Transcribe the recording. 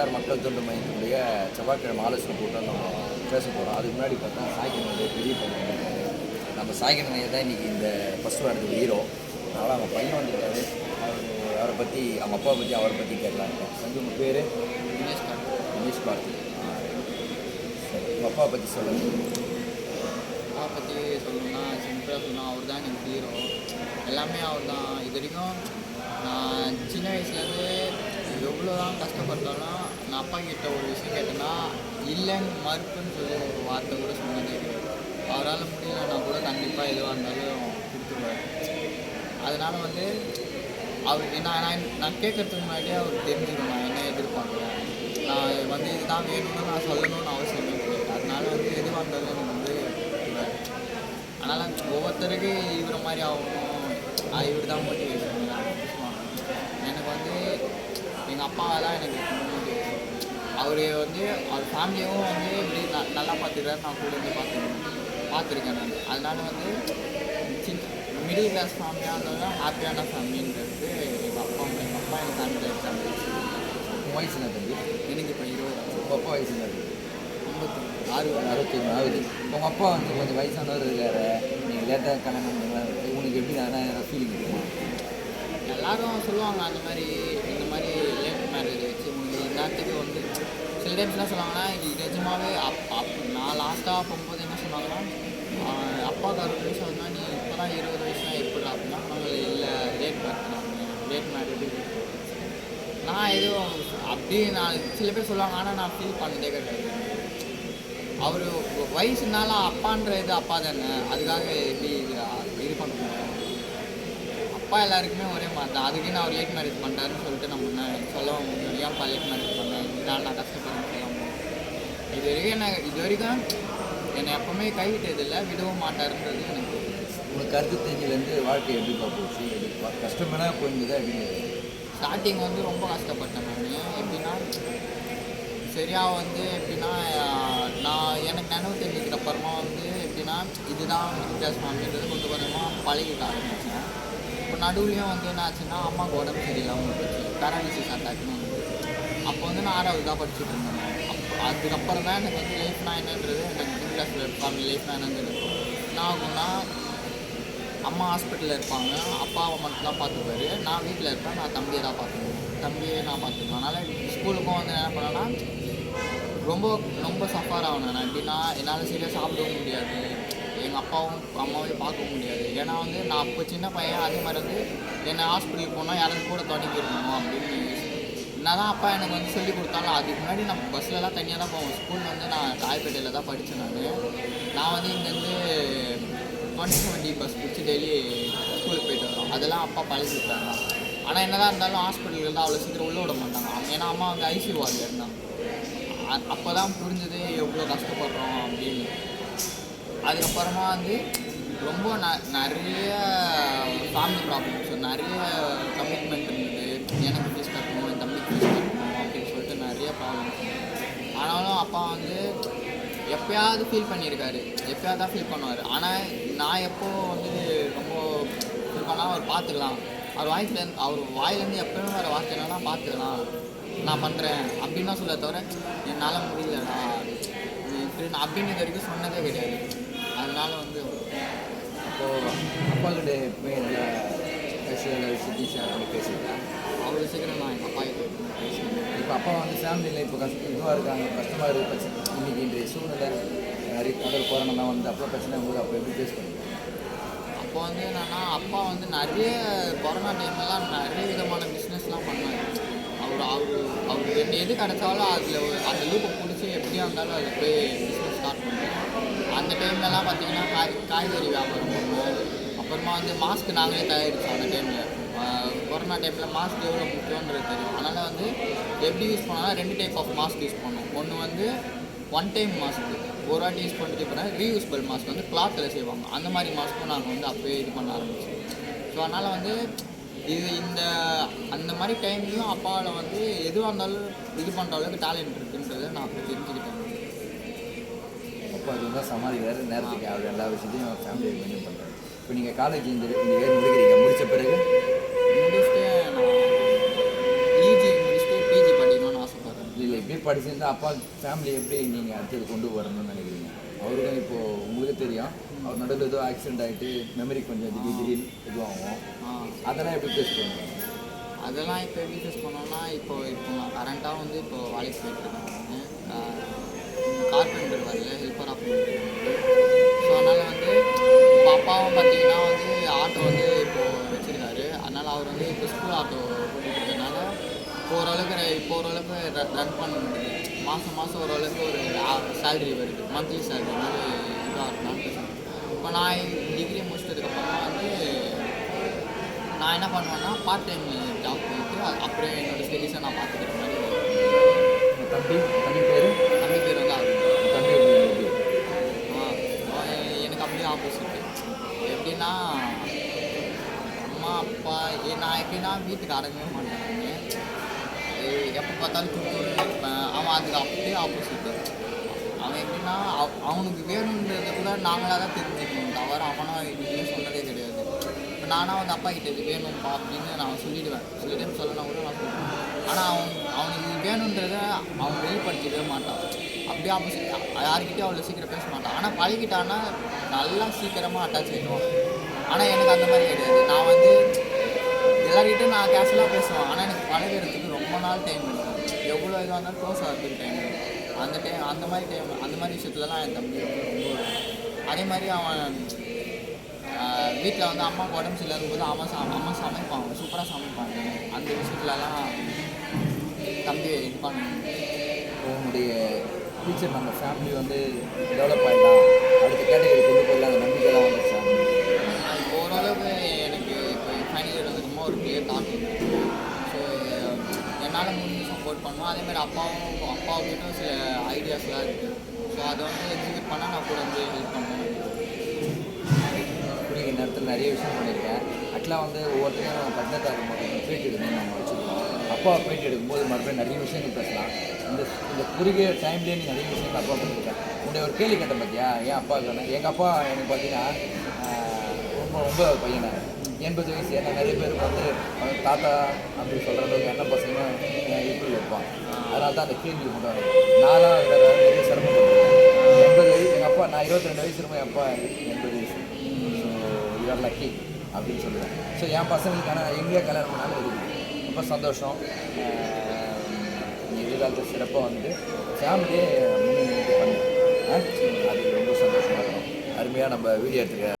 Qatar மக்கள் தொண்டு மையத்தினுடைய செவ்வாய்க்கிழமை ஆலோசனை கூட்டம் நம்ம பேச போகிறோம் அதுக்கு முன்னாடி பார்த்தா சாய்க்கிழமை பெரிய பையன். நம்ம சாய்க்கிழமையை தான் இன்றைக்கி இந்த ஃபஸ்ட் வாரத்துக்கு ஹீரோ அதனால் அவங்க பையன் வந்திருக்காரு. அவர் அவரை பற்றி அவங்க அப்பாவை பற்றி அவரை பற்றி கேட்கலாம். சஞ்சு உங்கள் பேர்? தினேஷ் கார்டு ரமேஷ் பார்த்தி உங்கள் அப்பாவை பற்றி சொல்லுங்கள் அப்பா பற்றி சொல்லணும்னா சிம்பிளாக சொல்லணும் அவர் தான் எனக்கு ஹீரோ எல்லாமே அவர் தான் இது வரைக்கும் நான் சின்ன வயசுலேருந்து எவ்வளோ தான் கஷ்டப்பட்டாலும் நான் அப்பா கிட்ட ஒரு விஷயம் கேட்டேன்னா இல்லைன்னு மறுப்புன்னு சொல்லி ஒரு வார்த்தை கூட சொன்னதே கிடையாது. அவரால் முடியலன்னா கூட கண்டிப்பாக எதுவாக இருந்தாலும் கொடுத்துருவாரு. அதனால் வந்து அவர் நான் நான் நான் கேட்கறதுக்கு முன்னாடியே அவர் தெரிஞ்சுக்கணும் நான் என்ன எதிர்பார்க்குறேன். நான் வந்து இதுதான் வேணும்னு நான் சொல்லணும்னு அவசியம் இல்லை அதனால வந்து எதுவாக இருந்தாலும் எனக்கு வந்து அதனால் ஒவ்வொருத்தருக்கு இவரை மாதிரி ஆகணும். இவர் தான் மோட்டிவேஷன் எனக்கு வந்து எங்கள் அப்பா தான் எனக்கு அவர் வந்து அவர் ஃபேமிலியும் வந்து இப்படி ந நல்லா பார்த்துக்கிறாரு. நான் கூட இருந்து பார்த்துருக்கேன் பார்த்துருக்கேன் நான். அதனால வந்து சின்ன மிடில் கிளாஸ் ஃபேமிலியாக இருந்தாலும் ஹாப்பியான ஃபேமிலின்றது எங்கள் அப்பா எங்கள் அப்பா அந்த எக்ஸாம்பிள் உங்கள் வயசு என்ன தம்பி? எனக்கு இப்போ இருபது. உங்கள் அப்பா வயசு என்ன ஐம்பத்தி ஆறு. அறுபத்தி ஒன்று ஆகுது உங்கள் அப்பா வந்து கொஞ்சம் வயசானவர் இருக்காரு. நீங்கள் லேட்டாக கல்யாணம் பண்ணீங்களா உங்களுக்கு எப்படி நான் ஃபீலிங் இருக்குமா? எல்லாரும் சொல்லுவாங்க அந்த மாதிரி இந்த மாதிரி லேட் மேரேஜ் வச்சு உங்களுக்கு நேரத்துக்கு வந்து சில டைம்ஸ்லாம் சொல்லுவாங்கன்னா இது நிஜமாவே அப் அப் நான் லாஸ்ட்டாக போகும்போது என்ன சொன்னாங்கன்னா அப்பாவுக்கு அறுபது வயசு ஆகுதுன்னா நீ இப்போ தான் இருபது வயசுலாம் எப்படி அப்படின்னா அவங்க இல்லை லேட் மேரேஜ் லேட் மேரேஜ் நான் எதுவும் அப்படி நான் சில பேர் சொல்லுவாங்க ஆனால் நான் ஃபீல் பண்ணதே கிடையாது. அவர் வயசுனால அப்பான்ற இது அப்பா தானே அதுக்காக எப்படி இது இது பண்ண அப்பா எல்லாருக்குமே ஒரே மாதிரி தான். அதுக்குன்னு அவர் லேட் மேரேஜ் பண்ணுறாருன்னு சொல்லிட்டு நம்ம சொல்லவும் முடியும் ஏன்ப்பா லேட் மேரேஜ் இதனால் நான் கஷ்டப்படுறேன்னு சொல்ல முடியும் இது வரைக்கும் என்ன இது வரைக்கும் என்னை எப்பவுமே கைவிட்டது இல்லை விடவும் மாட்டாருன்றது எனக்கு உங்களுக்கு கருத்து தெரிஞ்சிலேருந்து வாழ்க்கை எப்படி போச்சு? எப்படி வா- கஷ்டமெல்லாம் போயிருந்ததா எப்படி ஸ்டார்டிங் வந்து ரொம்ப கஷ்டப்பட்டேன் நான். எப்படின்னா சரியாக வந்து எப்படின்னா நான் எனக்கு நினைவு தெரிஞ்சுக்கிற அப்புறமா வந்து எப்படின்னா இதுதான் வித்தியாசம் அப்படின்றது கொஞ்சம் கொஞ்சமாக பழகிக்க ஆரம்பித்தேன் இப்போ நடுவுலையும் வந்து என்ன ஆச்சுன்னா அம்மாவுக்கு உடம்பு சரியில்லாமல் போச்சு பேராலிசிஸ் அட்டாக்னு வந்து அப்போ வந்து நான் ஆறாவது தான் படிச்சுட்டு இருந்தேன். அப்போ அதுக்கப்புறம் தான் எனக்கு வந்து லைஃப்னா என்னன்றது எனக்கு மிடில் கிளாஸ் ஃபேமிலி லைஃப்னா என்னன்றது. என்ன ஆகும்னா அம்மா ஹாஸ்பிட்டலில் இருப்பாங்க அப்பாவை மட்டும் தான் பார்த்துப்பாரு. நான் வீட்டில் இருப்பேன் நான் தம்பியை தான் பார்த்துக்குவேன் தம்பியை நான் பார்த்துக்குவேன் அதனால் ஸ்கூலுக்கும் வந்து என்ன பண்ணேன்னா ரொம்ப ரொம்ப சஃபார் ஆகணும் நான். எப்படின்னா என்னால் சரியாக சாப்பிடவும் முடியாது. எங்கள் அப்பாவும் அம்மாவையும் பார்க்க முடியாது. ஏன்னா வந்து நான் அப்போ சின்ன பையன் அதே மாதிரி வந்து என்னை ஹாஸ்பிட்டலுக்கு போனால் யாரும் கூட தொடங்கிடணும் அப்படின்னு என்னதான் அப்பா எனக்கு வந்து சொல்லி கொடுத்தாலும் அதுக்கு முன்னாடி நம்ம பஸ்லலாம் தனியாக தான் போவோம் ஸ்கூல் வந்து நான் தாய்ப்பேட்டையில் தான் படித்தேன் நான். நான் வந்து இங்கேருந்து டுவெண்ட்டி செவன்டி பஸ் பிடிச்சி டெய்லி ஸ்கூலுக்கு போயிட்டு வரோம் அதெல்லாம் அப்பா பழகிட்டாங்க ஆனால் என்னதான் இருந்தாலும் ஹாஸ்பிட்டலுக்கு தான் அவ்வளோ சீக்கிரம் உள்ளே விட மாட்டாங்க. ஏன்னா அம்மா வந்து ஐசியூ வார்டில் இருந்தாங்க. அப்போ தான் புரிஞ்சது எவ்வளோ கஷ்டப்படுறோம் அப்படின்னு. அதுக்கப்புறமா வந்து ரொம்ப ந நிறைய ஃபேமிலி ப்ராப்ளம்ஸ் நிறைய கமிட்மெண்ட் வந்து எப்பயாவது ஃபீல் பண்ணியிருக்காரு. எப்பயாவது தான் ஃபீல் பண்ணுவார். ஆனால் நான் எப்போ வந்து ரொம்ப ஃபீல் பண்ணால் அவர் பார்த்துக்கலாம். அவர் வாய்ஸ்லேருந்து அவர் வாயிலேருந்து எப்போயுமே வர வார்த்தை என்னன்னா பார்த்துக்கலாம். நான் பண்ணுறேன் அப்படின்னு தான் சொல்ல தவிர என்னால் முடியலடா இப்படி நான் அப்படின்னு இது வரைக்கும் சொன்னதே கிடையாது. அதனால வந்து அப்போது அப்பா கிட்ட எப்பவுமே நல்லா ஸ்பெஷல் சிட்டி ஷேர் பண்ணி பேசியிருக்கேன் அவ்வளோ சீக்கிரம் நான் எங்கள் அப்பா கிட்ட பேசினேன் இப்போ அப்பா வந்து ஃபேமிலியில் இப்போ கஷ்டம் இதுவாக இருக்காங்க. கஷ்டமாக இருக்குது பிரச்சனை. இன்றைக்கி இன்றைய சூழ்நிலை நிறைய கடல் கொரோனாலாம் வந்து அப்போ பிரச்சனை போது அப்போ எப்படி ஃபேஸ் பண்ணுங்க? அப்போ வந்து என்னென்னா அப்பா வந்து நிறைய கொரோனா டைம்லலாம் நிறைய விதமான பிஸ்னஸ்லாம் பண்ணார். அவர் அவர் அவர் என்ன எது கிடைச்சாலும் அதில் அந்த லூப்பை பிடிச்சி எப்படியா இருந்தாலும் அதில் போய் பிஸ்னஸ் ஸ்டார்ட் பண்ணுவோம் அந்த டைம்லலாம் பார்த்தீங்கன்னா காய் காய்கறி வியாபாரம் பண்ணுவோம் அப்புறமா வந்து மாஸ்க் நாங்களே தயாரித்தோம் அந்த டைமில் கொரோனா டைமில் மாஸ்க் எவ்வளோ முக்கியன்றது தெரியும். அதனால் வந்து எப்படி யூஸ் பண்ணாலும் ரெண்டு டைப் ஆஃப் மாஸ்க் யூஸ் பண்ணோம். ஒன்று வந்து ஒன் டைம் மாஸ்க் ஒரு வாட்டி யூஸ் பண்ணிட்டு போனால் ரீயூஸ்பிள் மாஸ்க் வந்து கிளாத்தில் செய்வாங்க. அந்த மாதிரி மாஸ்க்கும் நாங்கள் வந்து அப்போயே இது பண்ண ஆரம்பிச்சோம். ஸோ அதனால் வந்து இது இந்த அந்த மாதிரி டைம்லையும் அப்பாவில் வந்து எதுவாக இருந்தாலும் இது பண்ணுற அளவுக்கு டேலண்ட் இருக்குன்றதை நான் அப்போ தெரிஞ்சுக்கிட்டேன். அப்பா அது வந்து சமாளிக்கிறாரு நேரத்துக்கு அவர் எல்லா விஷயத்தையும் ஃபேமிலியை மெயின்டைன் பண்ணுறாரு இப்போ நீங்கள் காலேஜ் இந்த இந்த இயர் முடிக்கிறீங்க. முடித்த பிறகு படிச்சிருந்தா அப்பா ஃபேமிலி எப்படி நீங்கள் அடுத்தது கொண்டு வரணும்னு நினைக்கிறீங்க? அவருக்கும் இப்போது உங்களுக்கு தெரியும். அவர் நடுவில் ஏதோ ஆக்சிடென்ட் ஆகிட்டு மெமரி கொஞ்சம் திடீர் திடீர் இதுவாகும். அதெல்லாம் எப்படி ஃபேஸ் பண்ணுவோம் அதெல்லாம் இப்போ எப்படி ஃபேஸ் பண்ணோம்னா இப்போ இப்போ நான் கரண்ட்டாக வந்து இப்போ வேலைக்கு போயிட்டுருக்கேன் கார்பெண்டர் வேலையில் ஹெல்ப்பராக போயிட்டுருக்கேன் ஸோ அதனால் வந்து இப்போ அப்பாவும் பார்த்தீங்கன்னா வந்து ஆட்டோ வந்து இப்போது வச்சுருக்காரு. அதனால் அவர் வந்து இப்போ ஸ்கூல் ஆட்டோ இப்போ ஓரளவுக்கு இப்போ ஓரளவுக்கு ரன் பண்ண முடியுது. மாதம் மாதம் ஓரளவுக்கு ஒரு சேலரி வருது. மந்த்லி சேலரி மாதிரி இதாக இருக்கலாம்னு இப்போ நான் டிகிரி முடிச்சதுக்கப்புறமா வந்து நான் என்ன பண்ணுவேன்னா பார்ட் டைம் ஜாப் அது அப்புறம் என்னோட ஸ்டடீஸை நான் பார்த்துக்கிற மாதிரி தம்பி தம்பி பேர்? தம்பி பேர் வந்து அவர் தம்பி எனக்கு அப்படியே ஆப்போசிட் எப்படின்னா அம்மா அப்பா நான் எப்படின்னா வீட்டுக்கு அடங்கவே மாட்டேன். எப்போ பார்த்தாலும் கொடுத்து இருப்பேன் அவன் அதுக்கு அப்படியே ஆப்போசிட்டு அவன் எப்படின்னா அவனுக்கு வேணுன்றதை கூட நாங்களாக தான் தெரிஞ்சுக்கணும். தவிர அவனா எதுவுமே சொன்னதே கிடையாது. இப்போ நானாக வந்து அப்பா கிட்ட இது வேணும்ப்பா அப்படின்னு நான் சொல்லிடுவேன். சில சொல்லணும் கூட நான் சொல்லுவேன். ஆனால் அவன் அவனுக்கு இது வேணுன்றதை அவன் வெளிப்படுத்திடவே மாட்டான். அப்படியே ஆப்போசிட் யார்கிட்டயும் அவ்வளோ சீக்கிரம் பேச மாட்டான். ஆனால் பழகிட்டான்னா நல்லா சீக்கிரமாக அட்டாச் ஆகிடுவான் ஆனால் எனக்கு அந்த மாதிரி கிடையாது. நான் வந்து எல்லார்கிட்டையும் நான் கேஷுவலாக பேசுவேன். ஆனால் எனக்கு பழகிறதுக்கு ரொம்ப நாள் டைம் எடுக்கும் எவ்வளோ இதாக இருந்தாலும் க்ளோஸ் ஆகிறதுக்கு டைம் எடுக்கும் அந்த டைம் அந்த மாதிரி டைம் அந்த மாதிரி விஷயத்துலலாம் என் தம்பி ரொம்ப ரொம்ப அதே மாதிரி அவன் வீட்டில் வந்து அம்மாவுக்கு உடம்பு சரியில்லாத போது அவன் சா அம்மா சமைப்பாங்க. சூப்பராக சமைப்பாங்க. அந்த விஷயத்துலலாம் தம்பி இது பண்ணுவேன் உங்களுடைய ஃபியூச்சர் நம்ம ஃபேமிலி வந்து டெவலப் ஆகிடலாம் அடுத்த கேட்டகரி கொண்டு போயிடலாம். அந்த நம்பிக்கைலாம் வந்துச்சா எக்ஸிக்யூட் பண்ணுவோம் அதேமாதிரி அப்பாவும் அப்பாவும் அப்பாவுக்கிட்ட சில ஐடியாஸ்லாம் இருக்குது ஸோ அதை வந்து எக்ஸிக்யூட் பண்ணால் நான் கூட வந்து ஹெல்ப் பண்ணுவேன். குடிக்கிற நேரத்தில் நிறைய விஷயம் பண்ணியிருக்கேன். ஆக்சுவலாக வந்து ஒவ்வொருத்தரையும் நம்ம பட்டினத்தார் பேட்டி எடுக்கணும் நம்ம வச்சுருக்கோம் அப்பா பேட்டி எடுக்கும்போது மறுபடியும் நிறைய விஷயங்கள் பேசலாம். இந்த இந்த குறுகிய டைம்லேயே நீ நிறைய விஷயங்கள் அப்பா பண்ணியிருக்கேன் உன்னுடைய ஒரு கேள்வி கேட்டேன் பார்த்தியா ஏன் அப்பா இருக்கானே எங்கள் அப்பா எனக்கு பார்த்தீங்கன்னா ரொம்ப ரொம்ப பையனை எண்பது வயசு ஏன்னா நிறைய பேருக்கு வந்து தாத்தா அப்படி சொல்கிற அளவுக்கு என்ன பசங்க இப்படி வைப்பான் அதனால தான் அந்த கேள்வி கொண்டு வரேன் நானும் அதில் நிறைய சிரமப்பட்டிருக்கேன் எண்பது வயசு எங்கள் அப்பா நான் இருபத்தி ரெண்டு வயசு இருக்கும் என் அப்பா எண்பது வயசு ஸோ யூஆர் லக்கி அப்படின்னு சொல்லுவேன். ஸோ என் பசங்களுக்கான எங்கேயே கல்யாணம் பண்ணாலும் இருக்குது ரொம்ப சந்தோஷம். ஆஹ் எதிர்காலத்தில் சிறப்பாக வந்து ஃபேமிலியே முன்னேறி பண்ணுவேன் அது ரொம்ப சந்தோஷமாக இருக்கும். அருமையாக நம்ம வீடியோ எடுத்துக்க.